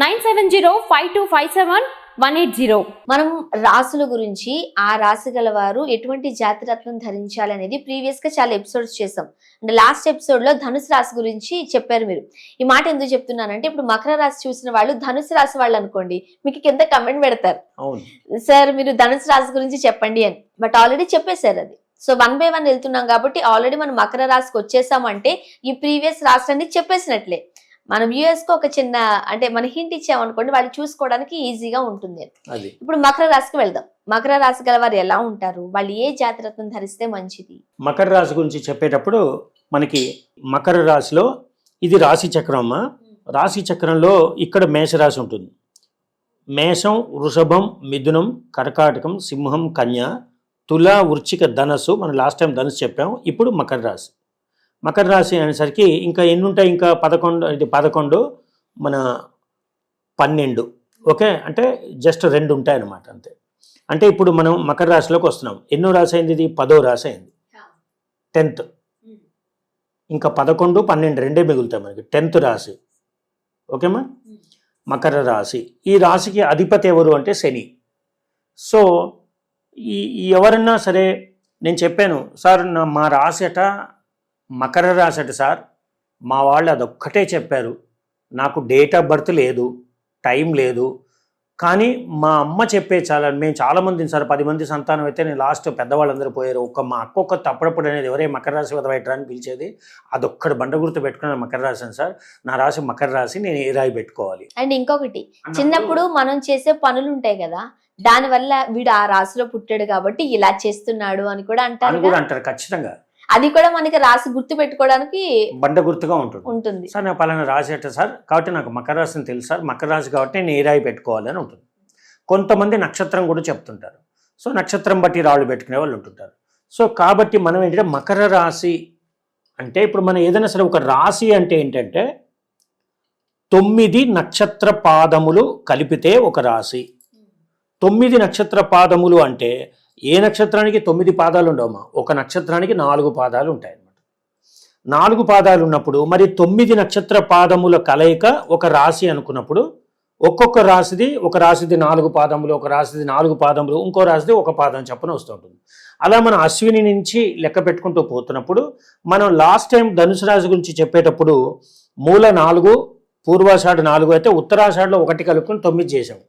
nine seven zero five two five seven one eight zero. మనం రాసుల గురించి ఆ రాశి గల వారు ఎటువంటి జాతి రత్నం ధరించాలి అనేది ప్రీవియస్గా చాలా ఎపిసోడ్స్ చేసాం అంటే లాస్ట్ ఎపిసోడ్లో ధనుసు రాశి గురించి చెప్పారు మీరు. ఈ మాట ఎందుకు చెప్తున్నానంటే ఇప్పుడు మకర రాశి చూసిన వాళ్ళు ధనుసు రాశి వాళ్ళు అనుకోండి మీకు కింద కమెంట్ పెడతారు. అవును. సార్ మీరు ధనుసు రాశి గురించి చెప్పండి అని. బట్ ఆల్రెడీ చెప్పేశారు అది. సో వన్ బై వన్ వెళ్తున్నాం కాబట్టి ఆల్రెడీ మనం మకర రాశికి వచ్చేసామంటే ఈ ప్రీవియస్ రాష్ట్రాన్ని చెప్పేసినట్లే. మన వ్యూయర్స్కి ఒక చిన్న అంటే మన హింట్ ఇచ్చామనుకోండి వాళ్ళు చూసుకోవడానికి ఈజీగా ఉంటుంది. అది. ఇప్పుడు మకర రాశికి వెళ్దాం. మకర రాశి గల వారు ఎలా ఉంటారు? వాళ్ళు ఏ జాతిరత్నం ధరిస్తే మంచిది? మకర రాశి గురించి చెప్పేటప్పుడు మనకి మకర రాశిలో ఇది రాశి చక్రం అమ్మా. రాశి చక్రంలో ఇక్కడ మేషరాశి ఉంటుంది. మేషం వృషభం మిథునం కర్కాటకం సింహం కన్య తుల వృచ్చిక ధనస్సు. మనం లాస్ట్ టైం ధనుసు చెప్పాం. ఇప్పుడు మకర రాశి. మకర రాశి అనేసరికి ఇంకా ఎన్ని ఉంటాయి ఇంకా పదకొండు ఇది పదకొండు మన పన్నెండు. ఓకే? అంటే జస్ట్ రెండు ఉంటాయి అన్నమాట అంతే. అంటే ఇప్పుడు మనం మకర రాశిలోకి వస్తున్నాం. ఎన్నో రాశి అయింది ఇది? పదో రాశి అయింది. టెన్త్. ఇంకా పదకొండు పన్నెండు రెండే మిగులుతాయి మనకి. టెన్త్ రాశి. ఓకేమా? మకర రాశి. ఈ రాశికి అధిపతి ఎవరు అంటే శని. సో ఈ ఎవరన్నా సరే నేను చెప్పాను సార్ నా మా రాశి అట మకర రాశి అట సార్ మా వాళ్ళు అదొక్కటే చెప్పారు. నాకు డేట్ ఆఫ్ బర్త్ లేదు టైం లేదు. కానీ మా అమ్మ చెప్పే చాలా మేము చాలా మందిని సార్ పది మంది సంతానం అయితే నేను లాస్ట్ పెద్దవాళ్ళందరూ పోయారు. ఒక్క మా అక్క ఒక్క తప్పుడప్పుడు అనేది ఎవరే మకర రాశి వదవైట్రా అని పిలిచేది. అదొక్కడు బండ గుర్తు పెట్టుకున్నాను మకర రాశి అని సార్. నా రాశి మకర రాశి నేను ఏ రాయి పెట్టుకోవాలి. అండ్ ఇంకొకటి చిన్నప్పుడు మనం చేసే పనులు ఉంటాయి కదా దాని వల్ల వీడు ఆ రాశిలో పుట్టాడు కాబట్టి ఇలా చేస్తున్నాడు అని కూడా అంటారు కూడా. అంటారు ఖచ్చితంగా. అది కూడా మనకి రాశి గుర్తు పెట్టుకోవడానికి బండ గుర్తుగా ఉంటుంది. ఉంటుంది. సార్ నాకు పలానా రాశి అట్ట సార్. కాబట్టి నాకు మకర రాశిని తెలుసు సార్. మకర రాశి కాబట్టి నేను ఏ రాయి పెట్టుకోవాలి అని ఉంటుంది. కొంతమంది నక్షత్రం కూడా చెప్తుంటారు. సో నక్షత్రం బట్టి రాళ్ళు పెట్టుకునే వాళ్ళు ఉంటుంటారు. సో కాబట్టి మనం ఏంటంటే మకర రాశి అంటే ఇప్పుడు మనం ఏదైనా సరే ఒక రాశి అంటే ఏంటంటే తొమ్మిది నక్షత్ర పాదములు కలిపితే ఒక రాశి. తొమ్మిది నక్షత్ర పాదములు అంటే ఏ నక్షత్రానికి తొమ్మిది పాదాలు ఉండవమ్మా? ఒక నక్షత్రానికి నాలుగు పాదాలు ఉంటాయి అన్నమాట నాలుగు పాదాలు ఉన్నప్పుడు మరి తొమ్మిది నక్షత్ర పాదముల కలయిక ఒక రాశి అనుకున్నప్పుడు ఒక్కొక్క రాశిది ఒక రాశిది నాలుగు పాదములు ఒక రాశిది నాలుగు పాదములు ఇంకో రాశిది ఒక పాదం చప్పున వస్తుంటుంది అలా మనం అశ్విని నుంచి లెక్క పెట్టుకుంటూ పోతున్నప్పుడు మనం లాస్ట్ టైం ధనుసు రాశి గురించి చెప్పేటప్పుడు మూల నాలుగు పూర్వాషాఢ నాలుగు అయితే ఉత్తరాషాఢలో ఒకటి కలుపుకొని తొమ్మిది చేసాము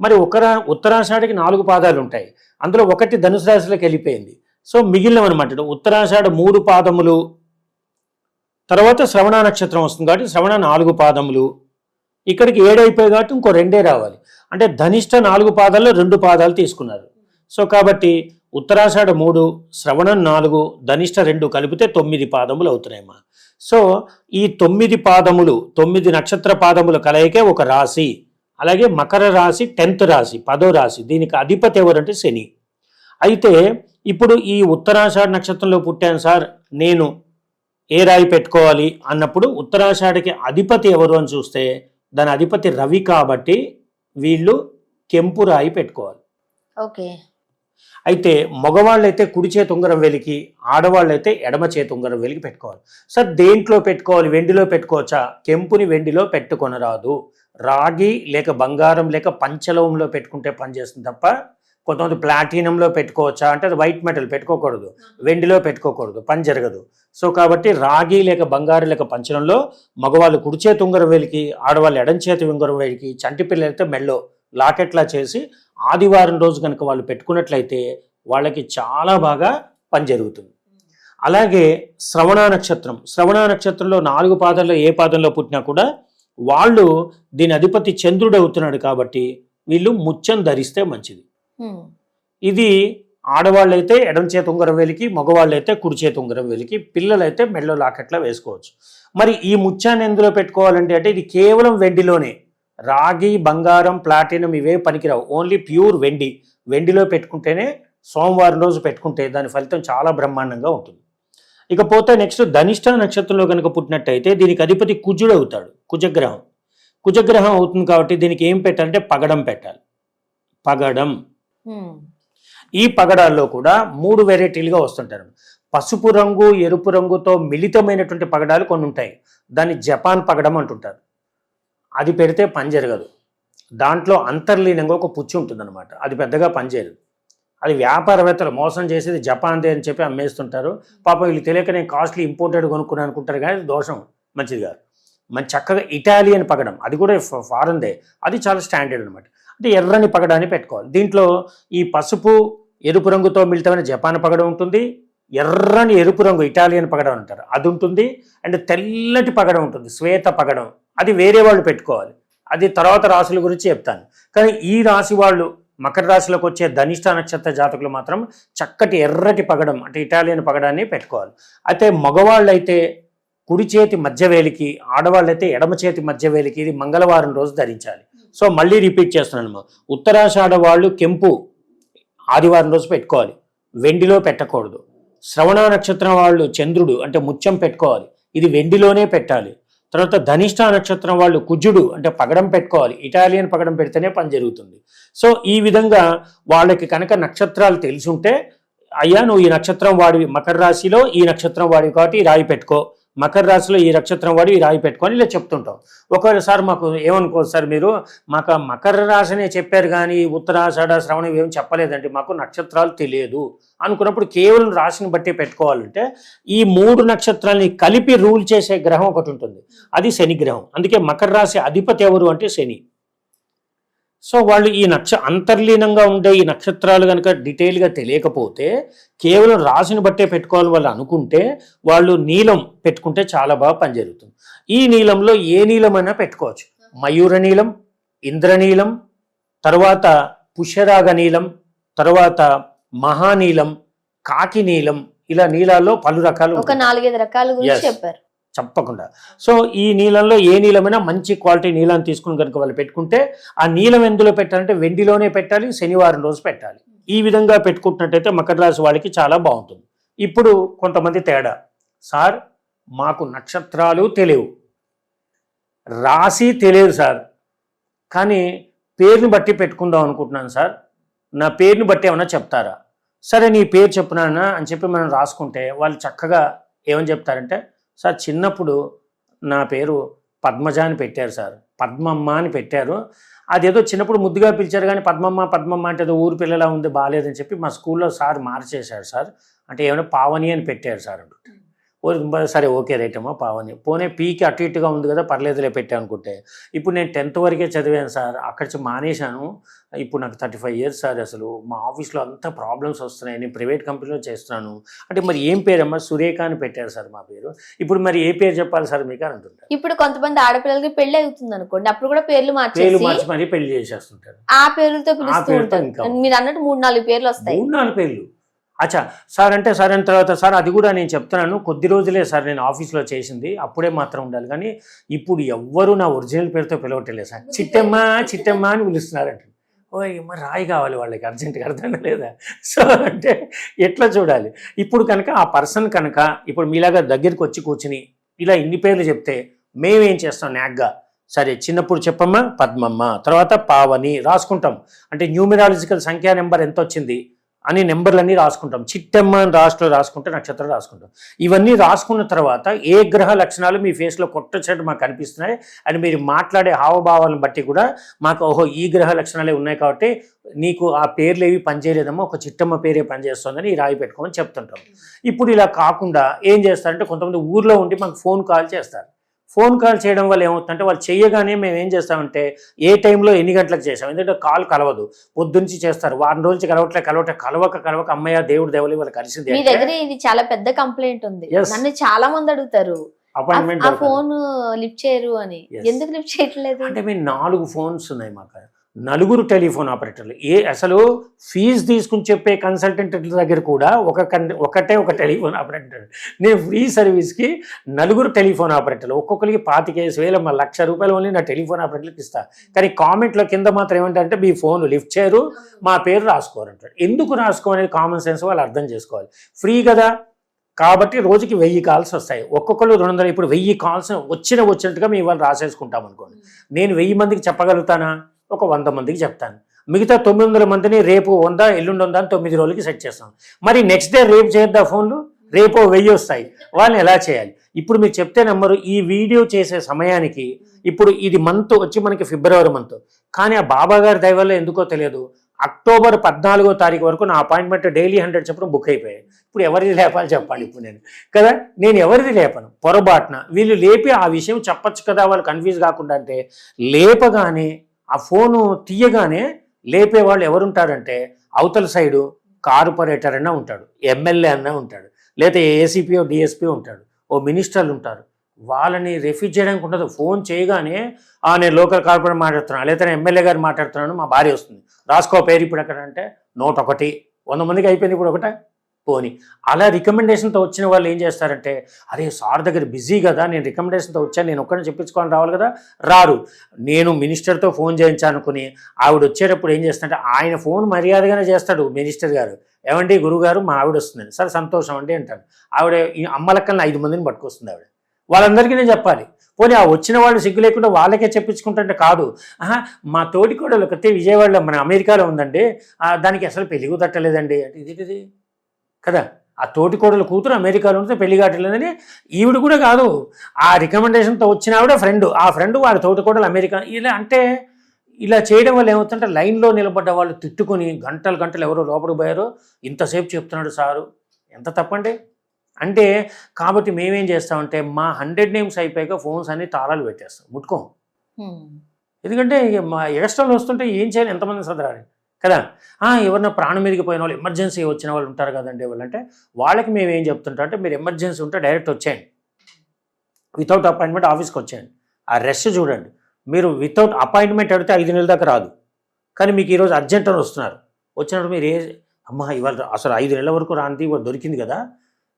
మరి ఒకరా ఉత్తరాషాఢకి నాలుగు పాదాలు ఉంటాయి అందులో ఒకటి ధనుసు రాశిలోకి వెళ్ళిపోయింది. సో మిగిలినవన్నమాట. ఉత్తరాషాఢ మూడు పాదములు తర్వాత శ్రవణ నక్షత్రం వస్తుంది కాబట్టి శ్రవణ నాలుగు పాదములు. ఇక్కడికి ఏడైపోయి కాబట్టి ఇంకో రెండే రావాలి. అంటే ధనిష్ట నాలుగు పాదాల్లో రెండు పాదాలు తీసుకున్నారు. సో కాబట్టి ఉత్తరాషాఢ మూడు శ్రవణం నాలుగు ధనిష్ట రెండు కలిపితే తొమ్మిది పాదములు అవుతున్నాయమ్మా. సో ఈ తొమ్మిది పాదములు తొమ్మిది నక్షత్ర పాదముల కలయికే ఒక రాశి. అలాగే మకర రాశి టెన్త్ రాశి పదో రాశి దీనికి అధిపతి ఎవరంటే శని. అయితే ఇప్పుడు ఈ ఉత్తరాషాఢ నక్షత్రంలో పుట్టాను సార్ నేను ఏ రాయి పెట్టుకోవాలి అన్నప్పుడు ఉత్తరాషాఢకి అధిపతి ఎవరు అని చూస్తే దాని అధిపతి రవి కాబట్టి వీళ్ళు కెంపు రాయి పెట్టుకోవాలి. ఓకే. అయితే మగవాళ్ళైతే కుడి చేతి ఉంగరం వెలికి ఆడవాళ్ళైతే ఎడమ చేతి ఉంగరం వెలికి పెట్టుకోవాలి. సార్ దేంట్లో పెట్టుకోవాలి? వెండిలో పెట్టుకోవచ్చా? కెంపుని వెండిలో పెట్టుకొనరాదు. రాగి లేక బంగారం లేక పంచలోహంలో పెట్టుకుంటే పనిచేస్తుంది తప్ప కొంతమంది ప్లాటినంలో పెట్టుకోవచ్చా అంటే అది వైట్ మెటల్ పెట్టుకోకూడదు. వెండిలో పెట్టుకోకూడదు. పని జరగదు. సో కాబట్టి రాగి లేక బంగారు లేక పంచడంలో మగవాళ్ళు కుడి చేతి ఉంగరం వేలికి ఆడవాళ్ళు ఎడం చేతి ఉంగరం వేలికి చంటి పిల్లలైతే మెళ్ళో లాకెట్లా చేసి ఆదివారం రోజు కనుక వాళ్ళు పెట్టుకున్నట్లయితే వాళ్ళకి చాలా బాగా పని జరుగుతుంది. అలాగే శ్రవణ నక్షత్రం. శ్రవణ నక్షత్రంలో నాలుగు పాదాల్లో ఏ పాదంలో పుట్టినా కూడా వాళ్ళు దీని అధిపతి చంద్రుడు అవుతున్నాడు కాబట్టి వీళ్ళు ముత్యం ధరిస్తే మంచిది. ఇది ఆడవాళ్ళైతే ఎడం చేతి ఉంగరం వేలికి మగవాళ్ళైతే కుడి చేతి ఉంగరం వేలికి పిల్లలైతే మెడలో లాకెట్లా వేసుకోవచ్చు. మరి ఈ ముత్యాన్ని ఎందులో పెట్టుకోవాలంటే అంటే ఇది కేవలం వెండిలోనే. రాగి బంగారం ప్లాటినం ఇవే పనికిరావు. ఓన్లీ ప్యూర్ వెండి. వెండిలో పెట్టుకుంటేనే సోమవారం రోజు పెట్టుకుంటే దాని ఫలితం చాలా బ్రహ్మాండంగా ఉంటుంది. ఇకపోతే నెక్స్ట్ ధనిష్ట నక్షత్రంలో కనుక పుట్టినట్టయితే దీనికి అధిపతి కుజుడు అవుతాడు కుజగ్రహం. కుజగ్రహం అవుతుంది కాబట్టి దీనికి ఏం పెట్టాలంటే పగడం పెట్టాలి. పగడం. ఈ పగడాల్లో కూడా మూడు వెరైటీలుగా వస్తుంటారు. పసుపు రంగు ఎరుపు రంగుతో మిళితమైనటువంటి పగడాలు కొన్ని ఉంటాయి. దాన్ని జపాన్ పగడం అంటుంటారు. అది పెడితే పని జరగదు. దాంట్లో అంతర్లీనంగా ఒక పుచ్చు ఉంటుందన్నమాట. అది పెద్దగా పనిచేయదు అది వ్యాపారవేత్తలు మోసం చేసేది జపాన్దే అని చెప్పి అమ్మేస్తుంటారు. పాపం వీళ్ళు తెలియక నేను కాస్ట్లీ ఇంపోర్టెడ్ కొనుక్కున్నాను అనుకుంటారు కానీ దోషం మంచిది కాదు. మంచి చక్కగా ఇటాలియన్ పగడం అది కూడా ఫ- ఫారెన్దే. అది చాలా స్టాండర్డ్ అనమాట అంటే ఎర్రని పగడాన్ని పెట్టుకోవాలి. దీంట్లో ఈ పసుపు ఎరుపు రంగుతో మిళితమైన జపాన్ పగడం ఉంటుంది. ఎర్రని ఎరుపు రంగు ఇటాలియన్ పగడం అంటారు. అది ఉంటుంది. అండ్ తెల్లటి పగడం ఉంటుంది. శ్వేత పగడం. అది వేరే వాళ్ళు పెట్టుకోవాలి. అది తర్వాత రాశుల గురించి చెప్తాను. కానీ ఈ రాశి వాళ్ళు మకర రాశిలోకి వచ్చే ధనిష్ట నక్షత్ర జాతకులు మాత్రం చక్కటి ఎర్రటి పగడం అంటే ఇటాలియన్ పగడాన్ని పెట్టుకోవాలి. అయితే మగవాళ్ళు అయితే కుడి చేతి మధ్యవేలికి ఆడవాళ్ళైతే ఎడమ చేతి మధ్యవేలికి ఇది మంగళవారం రోజు ధరించాలి. సో మళ్ళీ రిపీట్ చేస్తున్నాను ఉత్తరాషాఢ వాళ్ళు కెంపు ఆదివారం రోజు పెట్టుకోవాలి. వెండిలో పెట్టకూడదు. శ్రవణ నక్షత్రం వాళ్ళు చంద్రుడు అంటే ముత్యం పెట్టుకోవాలి. ఇది వెండిలోనే పెట్టాలి. తర్వాత ధనిష్ట నక్షత్రం వాళ్ళు కుజుడు అంటే పగడం పెట్టుకోవాలి. ఇటాలియన్ పగడం పెడితేనే పని జరుగుతుంది. సో ఈ విధంగా వాళ్ళకి కనుక నక్షత్రాలు తెలిసుంటే అయ్యా నువ్వు ఈ నక్షత్రం వాడివి. మకర రాశిలో ఈ నక్షత్రం వాడివి కాబట్టి రాయి పెట్టుకో. మకర రాశిలో ఈ నక్షత్రం వాడి ఈ రాయి పెట్టుకొని ఇలా చెప్తుంటాం. ఒకసారి మాకు ఏమనుకో సార్ మీరు మాకు మకర రాశినే చెప్పారు కానీ ఉత్తరాషాఢ శ్రవణం ఏం చెప్పలేదండి. మాకు నక్షత్రాలు తెలియదు. అనుకున్నప్పుడు కేవలం రాశిని బట్టి పెట్టుకోవాలంటే ఈ మూడు నక్షత్రాలని కలిపి రూల్ చేసే గ్రహం ఒకటి ఉంటుంది. అది శని గ్రహం. అందుకే మకర రాశి అధిపతి ఎవరు అంటే శని. సో వాళ్ళు ఈ నక్ష అంతర్లీనంగా ఉండే ఈ నక్షత్రాలు కనుక డీటెయిల్గా తెలియకపోతే కేవలం రాశిని బట్టే పెట్టుకోవాలని వాళ్ళు అనుకుంటే వాళ్ళు నీలం పెట్టుకుంటే చాలా బాగా పనిజరుగుతుంది ఈ నీలంలో ఏ నీలమైనా పెట్టుకోవచ్చు మయూర నీలం ఇంద్రనీలం తర్వాత పుష్యరాగ నీలం తర్వాత మహానీలం కాకి నీలం ఇలా నీలాల్లో పలు రకాలు ఒక. నాలుగైదు రకాల గురించి. చెప్పారు చెప్పకుండా సో ఈ నీళ్ళల్లో ఏ నీలమైనా మంచి క్వాలిటీ నీళ్ళని తీసుకుని కనుక వాళ్ళు పెట్టుకుంటే ఆ నీలం ఎందులో పెట్టాలంటే వెండిలోనే పెట్టాలి శనివారం రోజు పెట్టాలి. ఈ విధంగా పెట్టుకుంటున్నట్టయితే మకర రాశి వాళ్ళకి చాలా బాగుంటుంది. ఇప్పుడు కొంతమంది తేడా. సార్ మాకు నక్షత్రాలు తెలియవు. రాశి తెలియదు సార్. కానీ పేరుని బట్టి పెట్టుకుందాం అనుకుంటున్నాను సార్. నా పేరుని బట్టి ఏమన్నా చెప్తారా? సరే నీ పేరు చెప్పునా అని చెప్పి మనం రాసుకుంటే వాళ్ళు చక్కగా ఏమని చెప్తారంటే సార్ చిన్నప్పుడు నా పేరు పద్మజ అని పెట్టారు సార్. పద్మమ్మ అని పెట్టారు. అదేదో చిన్నప్పుడు ముద్దుగా పిలిచారు కానీ పద్మమ్మ పద్మమ్మ అంటే ఏదో ఊరు పిల్లలా ఉంది బాగాలేదని చెప్పి మా స్కూల్లో సార్ మార్చేశారు సార్. అంటే ఏమైనా పావని అని పెట్టారు సార్ అంటు సరే ఓకే రైట్ అమ్మా పావని పోనీ పీకి అటు ఇటుగా ఉంది కదా పర్లేదులే పెట్టా అనుకుంటే. ఇప్పుడు నేను టెన్త్ వరకే చదివాను సార్. అక్కడి మానేశాను. ఇప్పుడు నాకు థర్టీ ఫైవ్ ఇయర్స్ సార్ అసలు. మా ఆఫీస్లో అంతా ప్రాబ్లమ్స్ వస్తున్నాయి. నేను ప్రైవేట్ కంపెనీలో చేస్తున్నాను. అంటే మరి ఏం పేరమ్మా? సురేఖ అని పెట్టారు సార్ మా పేరు. ఇప్పుడు మరి ఏ పేరు చెప్పాలి సార్ మీకు అని అంటుంటారు. ఇప్పుడు కొంతమంది ఆడపిల్లలకి పెళ్ళి అవుతుంది అనుకోండి అప్పుడు కూడా పేర్లు పేర్లు మార్చేసి మార్చి మరీ పెళ్ళి చేసేస్తుంటారు. ఆ పేర్లతో పిలుస్తూ ఉంటారు. మీరు అన్నట్టు మూడు నాలుగు పేర్లు వస్తాయి. మూడు నాలుగు పేర్లు. అచ్చా సార్ అంటే సార్ అయిన తర్వాత సార్ అది కూడా నేను చెప్తున్నాను. కొద్ది రోజులే సార్ నేను ఆఫీస్లో చేసింది. అప్పుడే మాత్రం ఉండాలి. కానీ ఇప్పుడు ఎవ్వరూ నా ఒరిజినల్ పేరుతో పిలవట్లేదు సార్. చిట్టమ్మ చిట్టమ్మ అని పిలుస్తున్నారంట. ఓ ఏమో రాయి కావాలి వాళ్ళకి. అర్జెంటుగా అర్థం లేదా? సో అంటే ఎట్లా చూడాలి? ఇప్పుడు కనుక ఆ పర్సన్ కనుక ఇప్పుడు మీలాగా దగ్గరికి వచ్చి కూర్చుని ఇలా ఇన్ని పేర్లు చెప్తే మేమేం చేస్తాం నాగ్గా? సరే చిన్నప్పుడు చెప్పమ్మా పద్మమ్మ. తర్వాత పావని రాసుకుంటాం. అంటే న్యూమిరాలజికల్ సంఖ్యా నెంబర్ ఎంత వచ్చింది అని నెంబర్లన్నీ రాసుకుంటాం. చిట్టెమ్మ అని రాష్ట్రం రాసుకుంటే నక్షత్రం రాసుకుంటాం. ఇవన్నీ రాసుకున్న తర్వాత ఏ గ్రహ లక్షణాలు మీ ఫేస్లో కొట్టొచ్చినట్టు మాకు కనిపిస్తున్నాయి అని మీరు మాట్లాడే హావభావాలను బట్టి కూడా మాకు ఓహో ఈ గ్రహ లక్షణాలే ఉన్నాయి కాబట్టి నీకు ఆ పేర్లు ఏవి పనిచేయలేదమ్మా ఒక చిట్టమ్మ పేరే పనిచేస్తుందని ఈ రాయి పెట్టుకోమని చెప్తుంటాం. ఇప్పుడు ఇలా కాకుండా ఏం చేస్తారంటే కొంతమంది ఊర్లో ఉండి మాకు ఫోన్ కాల్ చేస్తారు. ఫోన్ కాల్ చేయడం వల్ల ఏమవుతుందంటే వాళ్ళు చేయగానే మేము ఏం చేస్తామంటే ఏ టైంలో ఎన్ని గంటలకు చేసాం. ఎందుకంటే కాల్ కలవదు. పొద్దున్నుంచి చేస్తారు. వారం రోజులు కలవట్లే కలవట్లే కలవక కలవక అమ్మయ్య దేవుడు దేవుడు వాళ్ళు కలిసింది మీ దగ్గర ఇది చాలా పెద్ద కంప్లైంట్ ఉంది. నన్ను చాలా మంది అడుగుతారు. అపాయింట్మెంట్ ఫోన్ లిఫ్ట్ చేయరు అని. ఎందుకు లిఫ్ట్ చేయట్లేదు? అంటే మీ నాలుగు ఫోన్స్ ఉన్నాయి మాకు. నలుగురు టెలిఫోన్ ఆపరేటర్లు. ఏ అసలు ఫీజు తీసుకుని చెప్పే కన్సల్టెంట్ దగ్గర కూడా ఒక ఒకటే ఒక టెలిఫోన్ ఆపరేటర్. నేను ఫ్రీ సర్వీస్కి నలుగురు టెలిఫోన్ ఆపరేటర్లు. ఒక్కొక్కరికి పాతికేసి వేల మా లక్ష రూపాయలు ఓన్లీ నా టెలిఫోన్ ఆపరేటర్కి ఇస్తా. కానీ కామెంట్లో కింద మాత్రం ఏమంటారంటే మీ ఫోన్ లిఫ్ట్ చేయరు మా పేరు రాసుకోరంటారు ఎందుకు రాసుకోనేది కామన్ సెన్స్ వాళ్ళు అర్థం చేసుకోవాలి. ఫ్రీ కదా. కాబట్టి రోజుకి వెయ్యి కాల్స్ వస్తాయి. ఒక్కొక్కరు రెండు వందలు ఇప్పుడు వెయ్యి కాల్స్ వచ్చిన వచ్చినట్టుగా మేము ఇవాళ రాసేసుకుంటాం అనుకోండి. నేను వెయ్యి మందికి చెప్పగలుగుతానా? ఒక వంద మందికి చెప్తాను. మిగతా తొమ్మిది వందల మందిని రేపు వంద ఎల్లుండి వంద అని తొమ్మిది రోజులకి సెట్ చేస్తాం. మరి నెక్స్ట్ డే రేపు చేద్దా ఫోన్లు? రేపు వెయ్యి వస్తాయి. వాళ్ళని ఎలా చేయాలి? ఇప్పుడు మీరు చెప్తే నెంబరు ఈ వీడియో చేసే సమయానికి ఇప్పుడు ఇది మంత్ వచ్చి మనకి ఫిబ్రవరి మంత్. కానీ ఆ బాబా గారి దయ ఎందుకో తెలియదు. అక్టోబర్ పద్నాలుగో తారీఖు వరకు నా అపాయింట్మెంట్ డైలీ హండ్రెడ్ చెప్పడం బుక్ అయిపోయాయి. ఇప్పుడు ఎవరిది లేపాలి చెప్పాలి ఇప్పుడు నేను. కదా? నేను ఎవరిది లేపను? పొరపాటున. వీళ్ళు లేపి ఆ విషయం చెప్పొచ్చు కదా? వాళ్ళు కన్ఫ్యూజ్ కాకుండా అంటే లేపగానే ఆ ఫోను తీయగానే లేపే వాళ్ళు ఎవరుంటారంటే అవతల సైడు కార్పొరేటర్ అన్నా ఉంటాడు ఎమ్మెల్యే అన్నా ఉంటాడు లేదా ఏసీపీఓ డిఎస్పీ ఉంటాడు ఓ మినిస్టర్లు ఉంటారు. వాళ్ళని రిఫ్యూజ్ చేయడానికి ఉండదు. ఫోన్ చేయగానే "ఆ, నేను లోకల్ కార్పొరేటర్ మాట్లాడుతున్నాను లేదా నేను ఎమ్మెల్యే గారు మాట్లాడుతున్నాను మా భార్య వస్తుంది. రాసుకో పేరు ఇప్పుడు ఎక్కడంటే నోట్ ఒకటి. వంద మందికి అయిపోయింది ఇప్పుడు ఒకటే. పోని అలా రికమెండేషన్తో వచ్చిన వాళ్ళు ఏం చేస్తారంటే అరే సార్ దగ్గర బిజీ కదా నేను రికమెండేషన్తో వచ్చాను నేను ఒక్కడిని చెప్పించుకొని రావాలి కదా రారు. నేను మినిస్టర్తో ఫోన్ చేయించానుకుని ఆవిడ వచ్చేటప్పుడు ఏం చేస్తానంటే ఆయన ఫోన్ మర్యాదగానే చేస్తాడు మినిస్టర్ గారు. ఏమండి గురుగారు మా ఆవిడ వస్తుందండి. సరే సంతోషం అండి అంటాడు. ఆవిడ ఈ అమ్మలక్కల్ని ఐదు మందిని పట్టుకొస్తుంది ఆవిడ. వాళ్ళందరికీ నేను చెప్పాలి. పోనీ ఆ వచ్చిన వాళ్ళు సిగ్గు లేకుండా వాళ్ళకే చెప్పించుకుంటుంటే కాదు. ఆహా మా తోటి కూడా ఒకతే విజయవాడలో మన అమెరికాలో ఉందండి. దానికి అసలు పెళ్ళి కుదట్టలేదండి అంటే ఇది కదా? ఆ తోటి కోడలు కూతురు అమెరికాలో ఉంటే పెళ్ళి కావట్లేదని ఈవిడ కూడా కాదు. ఆ రికమెండేషన్తో వచ్చిన ఆవిడ ఫ్రెండ్ ఆ ఫ్రెండ్ వాళ్ళ తోటి కోడలు అమెరికా ఇలా అంటే ఇలా చేయడం వల్ల ఏమవుతుందంటే లైన్లో నిలబడ్డ వాళ్ళు తిట్టుకొని గంటలు గంటలు ఎవరో లోపలికి పోయారో. ఇంతసేపు చెప్తున్నాడు సారు. ఎంత తప్పండి? అంటే కాబట్టి మేమేం చేస్తామంటే మా హండ్రెడ్ నేమ్స్ అయిపోయాక ఫోన్స్ అన్ని తాళాలు పెట్టేస్తాం. ముట్టుకోం. ఎందుకంటే మా ఎక్స్ట్రాలు వస్తుంటే ఏం చేయాలి? ఎంతమంది సదరాలి? కదా? ఎవరన్నా ప్రాణం మీదకి పోయిన వాళ్ళు ఎమర్జెన్సీ వచ్చిన వాళ్ళు ఉంటారు కదండి వాళ్ళంటే వాళ్ళకి మేము ఏం చెప్తుంటాం అంటే మీరు ఎమర్జెన్సీ ఉంటే డైరెక్ట్ వచ్చేయండి. వితౌట్ అపాయింట్మెంట్ ఆఫీస్కి వచ్చేయండి. ఆ రెస్ట్ చూడండి. మీరు వితౌట్ అపాయింట్మెంట్ అడిగితే ఐదు నెలల దాకా రాదు. కానీ మీకు ఈరోజు అర్జెంట్ అని వస్తున్నారు. వచ్చినప్పుడు మీరు ఏ అమ్మా ఇవాళ అసలు ఐదు నెలల వరకు రాంతి దొరికింది కదా.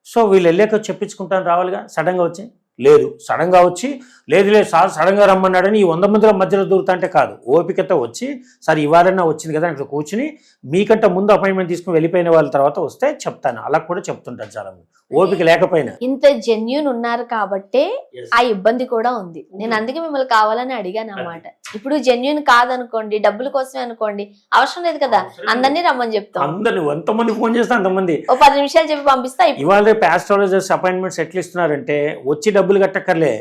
సో వీళ్ళు వెళ్ళాక చెప్పించుకుంటాను రావాలిగా సడన్గా వచ్చి. లేదు. సడన్గా వచ్చి లేదు లేదు సార్ సడన్గా రమ్మన్నాడని ఈ వంద మందిలో మధ్యలో దూరుతా అంటే కాదు. ఓపికతో వచ్చి సార్ ఇవాళన్నా వచ్చింది కదా అక్కడ కూర్చుని మీకంటే ముందు అపాయింట్మెంట్ తీసుకుని వెళ్ళిపోయిన వాళ్ళ తర్వాత వస్తే చెప్తాను. అలా కూడా చెప్తుంటారు చాలా ఓపిక లేకపోయినా. ఇంత జెన్యున్ ఉన్నారు కాబట్టే ఆ ఇబ్బంది కూడా ఉంది. నేను అందుకే మిమ్మల్ని కావాలని అడిగాను అన్నమాట ఇప్పుడు జెన్యున్ కాదనుకోండి డబ్బుల కోసమే అనుకోండి అవసరం లేదు కదా. అందరినీ రమ్మని చెప్తాం. అందరిని ఎంతమంది ఫోన్ చేస్తే అంతమంది. ఓ పది నిమిషాలు చెప్పి పంపిస్తా ఇవాళ రేపు ఆస్ట్రాలజర్స్ అపాయింట్మెంట్స్ ఎట్లా ఇస్తున్నారంటే వచ్చి డబ్బులు కట్టక్కర్లే.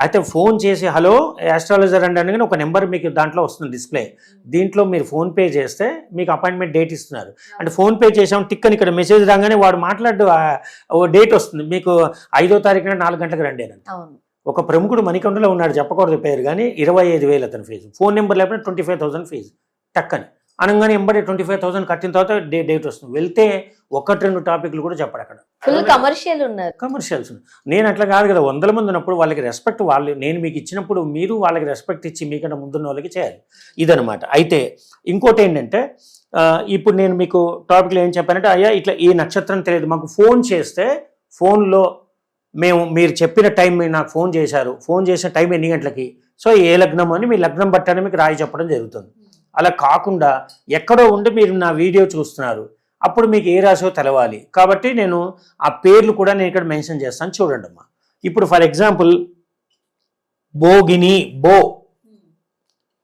అయితే ఫోన్ చేసి హలో ఆస్ట్రాలజర్ అండి అనగానే ఒక నెంబర్ మీకు దాంట్లో వస్తుంది డిస్ప్లే. దీంట్లో మీరు ఫోన్ పే చేస్తే మీకు అపాయింట్మెంట్ డేట్ ఇస్తున్నారు. అంటే ఫోన్ పే చేసాం టిక్ అని ఇక్కడ మెసేజ్ రాగానే వాడు మాట్లాడు డేట్ వస్తుంది. మీకు ఐదో తారీఖున నాలుగు గంటలకు రండి అని ఒక ప్రముఖుడు మణికొండలో ఉన్నాడు చెప్పకూడదు పేరు కానీ ఇరవై ఐదు వేలు అతని ఫీజు. ఫోన్ నెంబర్ లేకపోతే ట్వంటీ ఫైవ్ థౌసండ్ ఫీజు టక్కని. అనగానే ఎంబడి ట్వంటీ ఫైవ్ థౌసండ్ కట్టిన తర్వాత డే డేట్ వస్తుంది. వెళ్తే ఒకటి రెండు టాపిక్లు కూడా చెప్పడు అక్కడ. ఫుల్ కమర్షియల్ ఉన్నారు. కమర్షియల్స్ నేను అట్లా కాదు కదా వందల మంది ఉన్నప్పుడు వాళ్ళకి రెస్పెక్ట్ వాళ్ళు నేను మీకు ఇచ్చినప్పుడు మీరు వాళ్ళకి రెస్పెక్ట్ ఇచ్చి మీకంటే ముందున్న వాళ్ళకి చేయాలి. ఇదనమాట అయితే ఇంకోటి ఏంటంటే ఇప్పుడు నేను మీకు టాపిక్లో ఏం చెప్పానంటే అయ్యా ఇట్లా ఈ నక్షత్రం తెలియదు. మాకు ఫోన్ చేస్తే ఫోన్లో మేము మీరు చెప్పిన టైం మీరు నాకు ఫోన్ చేశారు. ఫోన్ చేసిన టైం ఎన్ని గంటలకి? సో ఏ లగ్నం అని మీ లగ్నం బట్టని మీకు రాయి చెప్పడం జరుగుతుంది. అలా కాకుండా ఎక్కడో ఉండి మీరు నా వీడియో చూస్తున్నారు. అప్పుడు మీకు ఏ రాశో తెలవాలి. కాబట్టి నేను ఆ పేర్లు కూడా నేను ఇక్కడ మెన్షన్ చేస్తాను. చూడండి అమ్మా. ఇప్పుడు ఫర్ ఎగ్జాంపుల్ బోగిని బో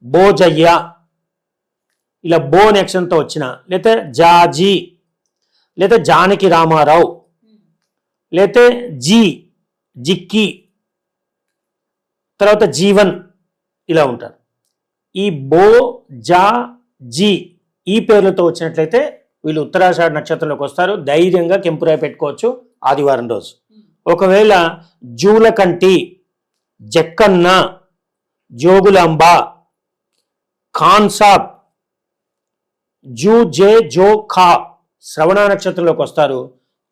బోజయ్య ఇలా బో నెక్షన్తో వచ్చిన లేతే జాజీ లేతే జానకి రామారావు లేతే జీ జిక్కి తర్వాత జీవన్ ఇలా ఉంటారు. ఈ బో జా జీ ఈ పేర్లతో వచ్చినట్లయితే వీళ్ళు ఉత్తరాషాఢ నక్షత్రంలోకి వస్తారు. ధైర్యంగా కెంపురాయి పెట్టుకోవచ్చు ఆదివారం రోజు. ఒకవేళ జూలకంటి జక్కన్న జోగులాంబ ఖాన్సాబ్ జూ జే జో ఖా శ్రవణ నక్షత్రంలోకి వస్తారు.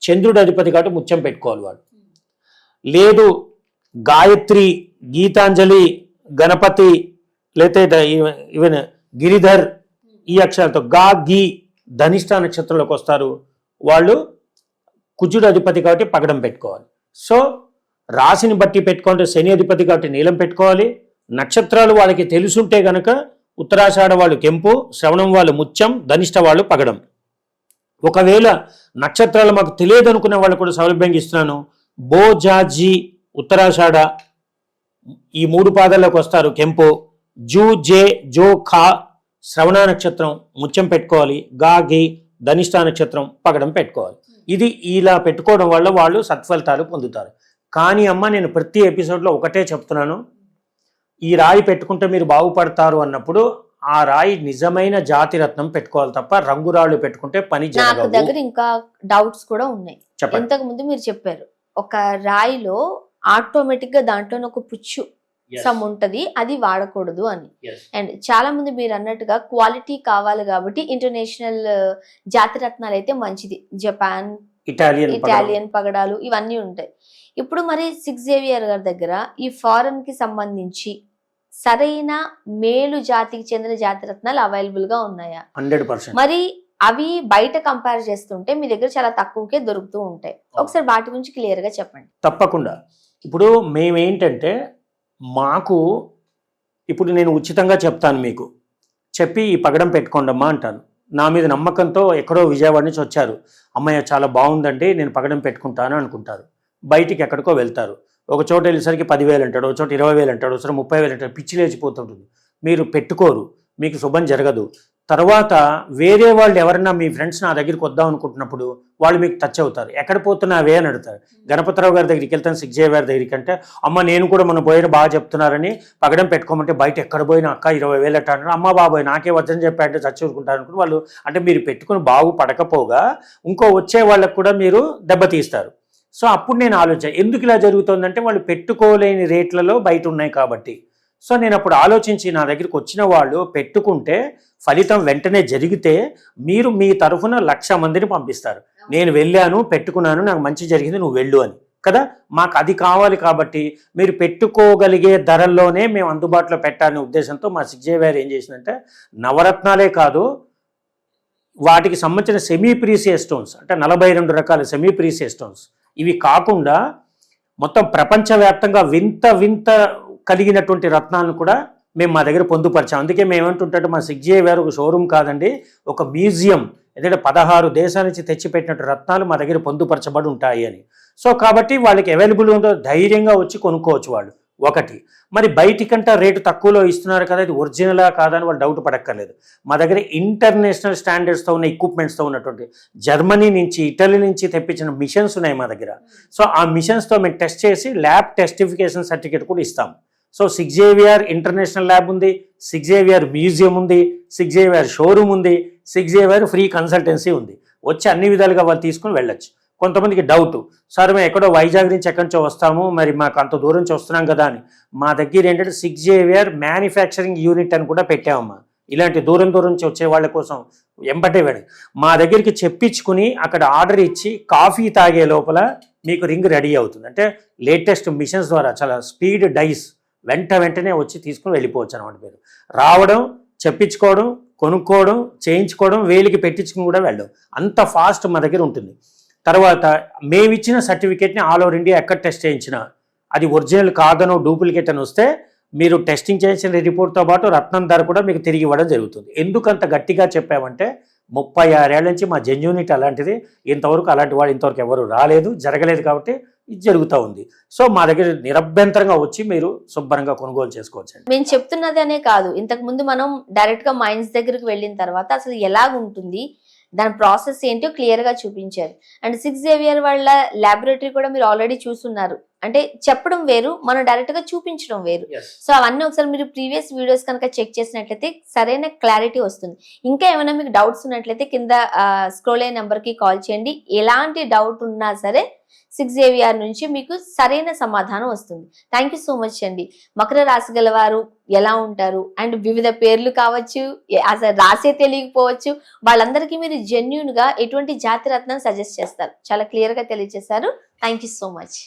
చంద్రుడు అధిపతి కాబట్టి ముత్యం పెట్టుకోవాలి వాడు లేదు గాయత్రి గీతాంజలి గణపతి లేకపోతే ఈవెన్ గిరిధర్ ఈ అక్షరాలతో గా గీ ధనిష్ట నక్షత్రంలోకి వస్తారు. వాళ్ళు కుజుడు అధిపతి కాబట్టి పగడం పెట్టుకోవాలి. సో రాశిని బట్టి పెట్టుకుంటే శని అధిపతి కాబట్టి నీలం పెట్టుకోవాలి. నక్షత్రాలు వాళ్ళకి తెలుసుంటే గనక ఉత్తరాషాఢ వాళ్ళు కెంపు శ్రవణం వాళ్ళు ముత్యం ధనిష్ట వాళ్ళు పగడం. ఒకవేళ నక్షత్రాలు మాకు తెలియదు అనుకునే వాళ్ళు కూడా సౌలభ్యంగా ఇస్తున్నాను బో ఉత్తరాషాఢ ఈ మూడు పాదాల్లోకి వస్తారు. కెంపు జూ జే జో ఖా శ్రవణ నక్షత్రం ముత్యం పెట్టుకోవాలి. గా గి ధనిష్ట నక్షత్రం పగడం పెట్టుకోవాలి. ఇది ఇలా పెట్టుకోవడం వల్ల వాళ్ళు సత్ఫలితాలు పొందుతారు. కానీ అమ్మ నేను ప్రతి ఎపిసోడ్లో ఒకటే చెప్తున్నాను. ఈ రాయి పెట్టుకుంటే మీరు బాగుపడతారు అన్నప్పుడు ఆ రాయి నిజమైన జాతి రత్నం పెట్టుకోవాలి తప్ప రంగురాళ్ళు పెట్టుకుంటే పని నాకు దగ్గర ఇంకా డౌట్స్ కూడా ఉన్నాయి. ఇంతకు ముందు మీరు చెప్పారు ఒక రాయిలో ఆటోమేటిక్గా దాంట్లో ఒక పుచ్చు సమ్ ఉంటది అది వాడకూడదు అని. అండ్ చాలా మంది మీరు అన్నట్టుగా క్వాలిటీ కావాలి కాబట్టి ఇంటర్నేషనల్ జాతి రత్నాలు అయితే మంచిది. Japan Italian. ఇటాలియన్ పగడాలు ఇవన్నీ ఉంటాయి. ఇప్పుడు మరి సిక్స్ జేవియర్ గారి దగ్గర ఈ ఫారెన్కి సంబంధించి సరైన మేలు జాతికి చెందిన జాతి రత్నాలు అవైలబుల్గా ఉన్నాయా? Hundred percent. మరి అవి బయట కంపేర్ చేస్తుంటే మీ దగ్గర చాలా తక్కువకే దొరుకుతూ ఉంటాయి. ఒకసారి వాటి గురించి క్లియర్గా చెప్పండి. తప్పకుండా. ఇప్పుడు మేమేంటంటే మాకు ఇప్పుడు నేను ఉచితంగా చెప్తాను మీకు. చెప్పి ఈ పగడం పెట్టుకోండమ్మా అంటాను. నా మీద నమ్మకంతో ఎక్కడో విజయవాడ నుంచి వచ్చారు. అమ్మయ్య చాలా బాగుందండి నేను పగడం పెట్టుకుంటాను అనుకుంటారు. బయటికి ఎక్కడికో వెళ్తారు. ఒక చోట వెళ్ళేసరికి పదివేలు అంటాడు ఒక చోట ఇరవై వేలు అంటాడు ఒకసారి ముప్పై వేలు అంటాడు పిచ్చి లేచిపోతుంటుంది. మీరు పెట్టుకోరు. మీకు శుభం జరగదు. తర్వాత వేరే వాళ్ళు ఎవరైనా మీ ఫ్రెండ్స్ నా దగ్గరికి వద్దాం అనుకుంటున్నప్పుడు వాళ్ళు మీకు టచ్ అవుతారు. ఎక్కడ పోతున్నావే అని అడుగుతారు. గణపతిరావు గారి దగ్గరికి వెళ్తాను సిగ్జయ్య గారి దగ్గరికి అంటే అమ్మ నేను కూడా మన పోయిన బాగా చెప్తున్నారని పగడం పెట్టుకోమంటే బయట ఎక్కడ పోయినా అక్క ఇరవై వేలు అంటారు అమ్మ బాబోయ్ నాకే వద్దని చెప్పారంటే చచ్చి ఊరుకుంటారు అనుకుని వాళ్ళు అంటే మీరు పెట్టుకుని బాగుపడకపోగా ఇంకో వచ్చే వాళ్ళకు కూడా మీరు దెబ్బతీస్తారు సో అప్పుడు నేను ఆలోచన ఎందుకు ఇలా జరుగుతుందంటే వాళ్ళు పెట్టుకోలేని రేట్లలో బయట ఉన్నాయి కాబట్టి. సో నేను అప్పుడు ఆలోచించి నా దగ్గరికి వచ్చిన వాళ్ళు పెట్టుకుంటే ఫలితం వెంటనే జరిగితే మీరు మీ తరఫున లక్ష మందిని పంపిస్తారు. నేను వెళ్ళాను పెట్టుకున్నాను నాకు మంచి జరిగింది నువ్వు వెళ్ళు అని. కదా? మాకు అది కావాలి కాబట్టి మీరు పెట్టుకోగలిగే ధరల్లోనే మేము అందుబాటులో పెట్టాలనే ఉద్దేశంతో మా సిగ్జే వారు ఏం చేసిందంటే నవరత్నాలే కాదు వాటికి సంబంధించిన సెమీ ప్రీసియస్ స్టోన్స్ అంటే నలభై రెండు రకాల సెమీ ప్రీసియస్ స్టోన్స్ ఇవి కాకుండా మొత్తం ప్రపంచవ్యాప్తంగా వింత వింత కలిగినటువంటి రత్నాలను కూడా మేము మా దగ్గర పొందుపరిచాం. అందుకే మేము ఏమంటుంటే మా సిగ్జే వేరు ఒక షోరూమ్ కాదండి ఒక మ్యూజియం ఎందుకంటే పదహారు దేశాల నుంచి తెచ్చిపెట్టినట్టు రత్నాలు మా దగ్గర పొందుపరచబడి ఉంటాయి అని. సో కాబట్టి వాళ్ళకి అవైలబుల్ ఉందో ధైర్యంగా వచ్చి కొనుక్కోవచ్చు వాళ్ళు. ఒకటి. మరి బయటికంటే రేటు తక్కువలో ఇస్తున్నారు కదా ఇది ఒరిజినలా కాదని వాళ్ళు డౌట్ పడక్కర్లేదు. మా దగ్గర ఇంటర్నేషనల్ స్టాండర్డ్స్తో ఉన్న ఎక్విప్మెంట్స్తో ఉన్నటువంటి జర్మనీ నుంచి ఇటలీ నుంచి తెప్పించిన మిషన్స్ ఉన్నాయి మా దగ్గర. సో ఆ మిషన్స్తో మేము టెస్ట్ చేసి ల్యాబ్ టెస్టిఫికేషన్ సర్టిఫికేట్ కూడా ఇస్తాం. సో సిగ్జేవియర్ ఇంటర్నేషనల్ ల్యాబ్ ఉంది సిగ్జేవియర్ మ్యూజియం ఉంది సిగ్జేవియర్ షోరూమ్ ఉంది సిగ్జేవియర్ ఫ్రీ కన్సల్టెన్సీ ఉంది. వచ్చి అన్ని విధాలుగా వాళ్ళు తీసుకుని వెళ్ళొచ్చు. కొంతమందికి డౌట్ సార్ మేము ఎక్కడో వైజాగ్ నుంచి ఎక్కడి నుంచో వస్తాము మరి మాకు అంత దూరం నుంచి వస్తున్నాం కదా అని. మా దగ్గర ఏంటంటే సిక్స్ మ్యానుఫ్యాక్చరింగ్ యూనిట్ అని కూడా పెట్టామమ్మా. ఇలాంటి దూరం దూరం నుంచి వచ్చే వాళ్ళ కోసం ఎంబటే వేడి మా దగ్గరికి చెప్పించుకుని అక్కడ ఆర్డర్ ఇచ్చి కాఫీ తాగే లోపల మీకు రింగ్ రెడీ అవుతుంది. అంటే లేటెస్ట్ మిషన్స్ ద్వారా చాలా స్పీడ్ డైస్ వెంట వెంటనే వచ్చి తీసుకుని వెళ్ళిపోవచ్చు అనమాట మీరు. రావడం చెప్పించుకోవడం కొనుక్కోవడం చేయించుకోవడం వేలికి పెట్టించుకుని కూడా వెళ్ళడం. అంత ఫాస్ట్ మా దగ్గర ఉంటుంది. తర్వాత మేమిచ్చిన సర్టిఫికేట్ని ఆల్ ఓవర్ ఇండియా ఎక్కడ టెస్ట్ చేయించినా అది ఒరిజినల్ కాదనో డూప్లికేట్ అని వస్తే మీరు టెస్టింగ్ చేసిన రిపోర్ట్తో పాటు రత్నం ధర కూడా మీకు తిరిగి ఇవ్వడం జరుగుతుంది. ఎందుకంత గట్టిగా చెప్పామంటే ముప్పై ఆరేళ్ళ నుంచి మా జెన్యూనిటీ అలాంటిది. ఇంతవరకు అలాంటి వాడు ఇంతవరకు ఎవరు రాలేదు జరగలేదు కాబట్టి ఇది జరుగుతూ ఉంది. సో మా దగ్గర నిరభ్యంతరంగా వచ్చి మీరు శుభ్రంగా కొనుగోలు చేసుకోవచ్చు మేము చెప్తున్నది అనే కాదు. ఇంతకు ముందు మనం డైరెక్ట్గా మైన్స్ దగ్గరికి వెళ్ళిన తర్వాత అసలు ఎలాగుంటుంది దాని ప్రాసెస్ ఏంటో క్లియర్గా చూపించారు. అండ్ సిక్స్ జేవియర్ వాళ్ళ ల్యాబొరేటరీ కూడా మీరు ఆల్రెడీ చూస్తున్నారు. అంటే చెప్పడం వేరు మనం డైరెక్ట్గా చూపించడం వేరు. సో అవన్నీ ఒకసారి మీరు ప్రీవియస్ వీడియోస్ కనుక చెక్ చేసినట్లయితే సరైన క్లారిటీ వస్తుంది. ఇంకా ఏమైనా మీకు డౌట్స్ ఉన్నట్లయితే కింద స్క్రోల్ అయిన నెంబర్కి కాల్ చేయండి. ఎలాంటి డౌట్ ఉన్నా సరే సిక్స్ ఏవిఆర్ నుంచి మీకు సరైన సమాధానం వస్తుంది. థ్యాంక్ యూ సో మచ్ అండి. మకర రాశి గలవారు ఎలా ఉంటారు? అండ్ వివిధ పేర్లు కావచ్చు అస అసలు రాసే తెలియకపోవచ్చు వాళ్ళందరికీ మీరు జెన్యున్గా ఎటువంటి జాతిరత్నం సజెస్ట్ చేస్తారు? చాలా క్లియర్గా తెలియజేశారు. Thank you so much